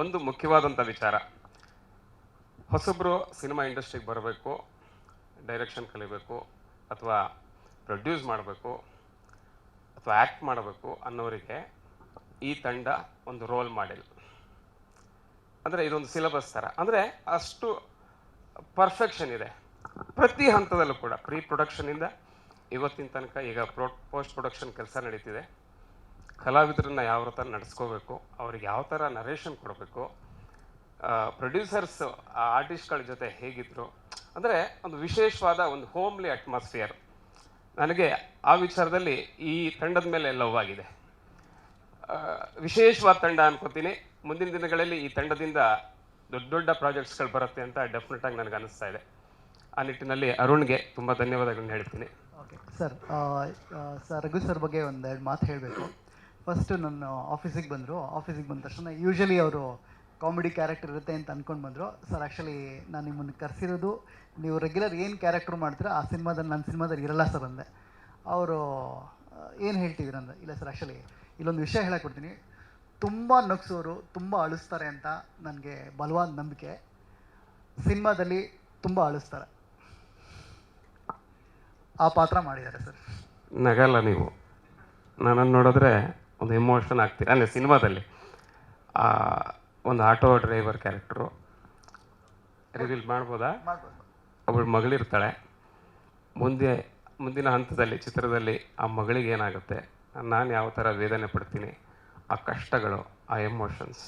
ಒಂದು ಮುಖ್ಯವಾದಂಥ ವಿಚಾರ. ಹೊಸಬ್ರು ಸಿನಿಮಾ ಇಂಡಸ್ಟ್ರಿಗೆ ಬರಬೇಕು, ಡೈರೆಕ್ಷನ್ ಕಲಿಬೇಕು, ಅಥವಾ ಪ್ರೊಡ್ಯೂಸ್ ಮಾಡಬೇಕು, ಅಥವಾ ಆ್ಯಕ್ಟ್ ಮಾಡಬೇಕು ಅನ್ನೋರಿಗೆ ಈ ತಂಡ ಒಂದು ರೋಲ್ ಮಾಡೆಲ್. ಅಂದರೆ ಇದೊಂದು ಸಿಲೆಬಸ್ ಥರ ಅಂದರೆ ಅಷ್ಟು ಪರ್ಫೆಕ್ಷನ್ ಇದೆ. ಪ್ರತಿ ಹಂತದಲ್ಲೂ ಕೂಡ ಪ್ರೀ ಪ್ರೊಡಕ್ಷನಿಂದ ಇವತ್ತಿನ ತನಕ ಈಗ ಪ್ರೊ ಪೋಸ್ಟ್ ಪ್ರೊಡಕ್ಷನ್ ಕೆಲಸ ನಡೀತಿದೆ. ಕಲಾವಿದರನ್ನ ಯಾವ ಥರ ನಡೆಸ್ಕೋಬೇಕು, ಅವ್ರಿಗೆ ಯಾವ ಥರ ನರೇಷನ್ ಕೊಡಬೇಕು ಪ್ರೊಡ್ಯೂಸರ್ಸ್ ಆರ್ಟಿಸ್ಟ್ಗಳ ಜೊತೆ ಹೇಗಿದ್ರು, ಅಂದರೆ ಒಂದು ವಿಶೇಷವಾದ ಒಂದು ಹೋಮ್ಲಿ ಅಟ್ಮಾಸ್ಫಿಯರ್ ನನಗೆ ಆ ವಿಚಾರದಲ್ಲಿ ಈ ತಂಡದ ಮೇಲೆ ಲವ್ ಆಗಿದೆ. ವಿಶೇಷವಾದ ತಂಡ ಅನ್ಕೋತೀನಿ. ಮುಂದಿನ ದಿನಗಳಲ್ಲಿ ಈ ತಂಡದಿಂದ ದೊಡ್ಡ ದೊಡ್ಡ ಪ್ರಾಜೆಕ್ಟ್ಸ್ಗಳು ಬರುತ್ತೆ ಅಂತ ಡೆಫಿನೆಟ್ ಆಗಿ ನನಗೆ ಅನಿಸ್ತಾ ಇದೆ. ಆ ನಿಟ್ಟಿನಲ್ಲಿ ಅರುಣ್ಗೆ ತುಂಬ ಧನ್ಯವಾದಗಳನ್ನ ಹೇಳ್ತೀನಿ. Okay sir sir Raghu sir ಬಗ್ಗೆ ಒಂದೆರಡು ಮಾತು ಹೇಳಬೇಕು. ಫಸ್ಟು ನನ್ನ ಆಫೀಸಿಗೆ ಬಂದರು. ಆಫೀಸಿಗೆ ಬಂದ ತಕ್ಷಣ ಯೂಶ್ವಲಿ ಅವರು ಕಾಮಿಡಿ ಕ್ಯಾರೆಕ್ಟರ್ ಇರುತ್ತೆ ಅಂತ ಅಂದ್ಕೊಂಡು ಬಂದರು. ಸರ್ ಆ್ಯಕ್ಚುಲಿ ನಾನು ನಿಮ್ಮನ್ನು ಕರೆಸಿರೋದು, ನೀವು ರೆಗ್ಯುಲರ್ ಏನು ಕ್ಯಾರೆಕ್ಟರ್ ಮಾಡ್ತೀರಾ, ಆ ಸಿನಿಮಾದಲ್ಲಿ ನನ್ನ ಸಿನಿಮಾದಲ್ಲಿ ಇರಲ್ಲ ಸರ್ ಅಂದೆ. ಅವರು ಏನು ಹೇಳ್ತಿದ್ರು ಅಂದ್ರೆ ಇಲ್ಲ ಸರ್ ಆ್ಯಕ್ಚುಲಿ ಇಲ್ಲೊಂದು ವಿಷಯ ಹೇಳಕ್ಕೆ ಕೊಡ್ತೀನಿ ತುಂಬ ನಗ್ಸೋರು, ತುಂಬ ಅಳಿಸ್ತಾರೆ ಅಂತ ನನಗೆ ಬಲವಾದ ನಂಬಿಕೆ. ಸಿನಿಮಾದಲ್ಲಿ ತುಂಬ ಅಳಿಸ್ತಾರೆ. ಆ ಪಾತ್ರ ಮಾಡಿದ್ದಾರೆ ಸರ್ ನಗಲ್ಲ ನೀವು. ನನ್ನನ್ನು ನೋಡಿದ್ರೆ ಒಂದು ಎಮೋಷನ್ ಆಗ್ತೀರಿ. ಅಂದರೆ ಸಿನಿಮಾದಲ್ಲಿ ಆ, ಒಂದು ಆಟೋ ಡ್ರೈವರ್ ಕ್ಯಾರೆಕ್ಟ್ರು ರಿವೀಲ್ ಮಾಡ್ಬೋದಾ? ಒಬ್ಬಳು ಅವಳ ಮಗಳಿರ್ತಾಳೆ. ಮುಂದೆ ಮುಂದಿನ ಹಂತದಲ್ಲಿ ಚಿತ್ರದಲ್ಲಿ ಆ ಮಗಳಿಗೆ ಏನಾಗುತ್ತೆ? ನಾನು ಯಾವ ಥರ ವೇದನೆ ಪಡ್ತೀನಿ? ಆ ಕಷ್ಟಗಳು ಆ ಎಮೋಷನ್ಸ್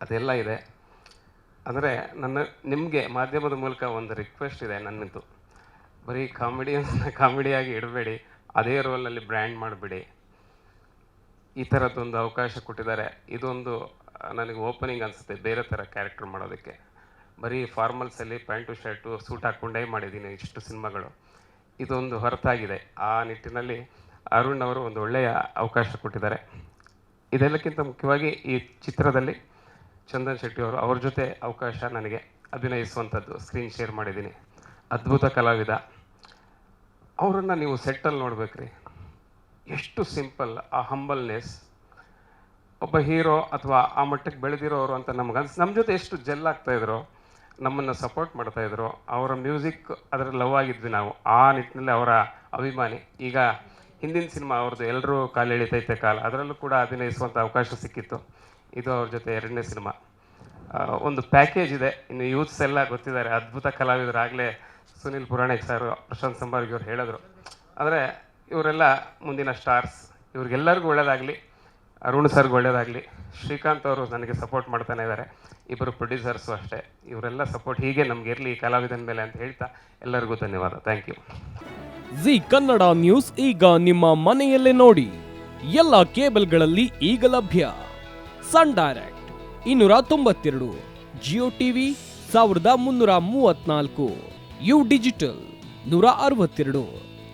ಅದೆಲ್ಲ ಇದೆ. ಅಂದರೆ ನನ್ನ ನಿಮಗೆ ಮಾಧ್ಯಮದ ಮೂಲಕ ಒಂದು ರಿಕ್ವೆಸ್ಟ್ ಇದೆ ನನ್ನದು. ಬರೀ ಕಾಮಿಡಿಯನ್ಸ್ನ ಕಾಮಿಡಿಯಾಗಿ ಇಡಬೇಡಿ. ಅದೇ ರೋಲಲ್ಲಿ ಬ್ರ್ಯಾಂಡ್ ಮಾಡಿಬಿಡಿ. ಈ ಥರದ್ದೊಂದು ಅವಕಾಶ ಕೊಟ್ಟಿದ್ದಾರೆ. ಇದೊಂದು ನನಗೆ ಓಪನಿಂಗ್ ಅನಿಸುತ್ತೆ ಬೇರೆ ಥರ ಕ್ಯಾರೆಕ್ಟರ್ ಮಾಡೋದಕ್ಕೆ. ಬರೀ ಫಾರ್ಮಲ್ಸಲ್ಲಿ ಪ್ಯಾಂಟು ಶರ್ಟು ಸೂಟ್ ಹಾಕ್ಕೊಂಡೇ ಮಾಡಿದ್ದೀನಿ ಇಷ್ಟು ಸಿನಿಮಾಗಳು. ಇದೊಂದು ಹೊರತಾಗಿದೆ. ಆ ನಿಟ್ಟಿನಲ್ಲಿ ಅರುಣ್ ಅವರು ಒಂದು ಒಳ್ಳೆಯ ಅವಕಾಶ ಕೊಟ್ಟಿದ್ದಾರೆ. ಇದೆಲ್ಲಕ್ಕಿಂತ ಮುಖ್ಯವಾಗಿ ಈ ಚಿತ್ರದಲ್ಲಿ ಚಂದನ್ ಶೆಟ್ಟಿ ಅವರು ಅವ್ರ ಜೊತೆ ಅವಕಾಶ ನನಗೆ ಅಭಿನಯಿಸುವಂಥದ್ದು ಸ್ಕ್ರೀನ್ ಶೇರ್ ಮಾಡಿದ್ದೀನಿ. ಅದ್ಭುತ ಕಲಾವಿದ. ಅವರನ್ನು ನೀವು ಸೆಟ್ಟಲ್ಲಿ ನೋಡ್ಬೇಕ್ರಿ. ಎಷ್ಟು ಸಿಂಪಲ್ ಆ ಹಂಬಲ್ನೆಸ್. ಒಬ್ಬ ಹೀರೋ ಅಥವಾ ಆ ಮಟ್ಟಕ್ಕೆ ಬೆಳೆದಿರೋರು ಅಂತ ನಮ್ಗೆ ಅನ್ಸ್ ನಮ್ಮ ಜೊತೆ ಎಷ್ಟು ಜೆಲ್ ಆಗ್ತಾಯಿದ್ರು ನಮ್ಮನ್ನು ಸಪೋರ್ಟ್ ಮಾಡ್ತಾಯಿದ್ರು ಅವರ ಮ್ಯೂಸಿಕ್ ಅದರ ಲವ್ ಆಗಿದ್ವಿ ನಾವು, ಆ ನಿಟ್ಟಿನಲ್ಲಿ ಅವರ ಅಭಿಮಾನಿ. ಈಗ ಹಿಂದಿನ ಸಿನಿಮಾ ಅವ್ರದ್ದು ಎಲ್ಲರೂ ಕಾಲು ಎಳಿತೈತೆ ಕಾಲ, ಅದರಲ್ಲೂ ಕೂಡ ಅಭಿನಯಿಸುವಂಥ ಅವಕಾಶ ಸಿಕ್ಕಿತ್ತು. ಇದು ಅವ್ರ ಜೊತೆ ಎರಡನೇ ಸಿನಿಮಾ. ಒಂದು ಪ್ಯಾಕೇಜ್ ಇದೆ, ಇನ್ನು ಯೂತ್ಸ್ ಎಲ್ಲ ಗೊತ್ತಿದ್ದಾರೆ, ಅದ್ಭುತ ಕಲಾವಿದರಾಗಲೇ ಸುನಿಲ್ ಪುರಾಣಿಕ್ ಸರ್, ಪ್ರಶಾಂತ್ ಸಂಬಾರ್ಗಿ ಅವ್ರು ಹೇಳಿದ್ರು. ಅಂದರೆ ಇವರೆಲ್ಲ ಮುಂದಿನ ಸ್ಟಾರ್ಸ್. ಇವ್ರಿಗೆಲ್ಲರಿಗೂ ಒಳ್ಳೆಯದಾಗಲಿ ಅರುಣ್ ಸರ್ಗೆ ಒಳ್ಳೆಯದಾಗಲಿ ಶ್ರೀಕಾಂತ್ ಅವರು ನನಗೆ ಸಪೋರ್ಟ್ ಮಾಡ್ತಾನೆ ಇದ್ದಾರೆ. ಇಬ್ಬರು ಪ್ರೊಡ್ಯೂಸರ್ಸು ಅಷ್ಟೇ. ಇವರೆಲ್ಲ ಸಪೋರ್ಟ್ ಹೀಗೆ ನಮ್ಗೆ ಇರಲಿ ಕಲಾವಿದನ ಮೇಲೆ ಅಂತ ಹೇಳ್ತಾ ಎಲ್ಲರಿಗೂ ಧನ್ಯವಾದ. Thank you Zee Kannada news ಈಗ ನಿಮ್ಮ ಮನೆಯಲ್ಲೇ ನೋಡಿ. ಎಲ್ಲ ಕೇಬಲ್ಗಳಲ್ಲಿ ಈಗ ಲಭ್ಯ. ಸನ್ ಡೈರೆಕ್ಟ್ ಇನ್ನೂರ ತೊಂಬತ್ತೆರಡು, ಜಿಯೋ ಟಿವಿ ಸಾವಿರದ ಮುನ್ನೂರ ಮೂವತ್ನಾಲ್ಕು ಯು ಡಿಜಿಟಲ್ ನೂರ ಅರವತ್ತೆರಡು.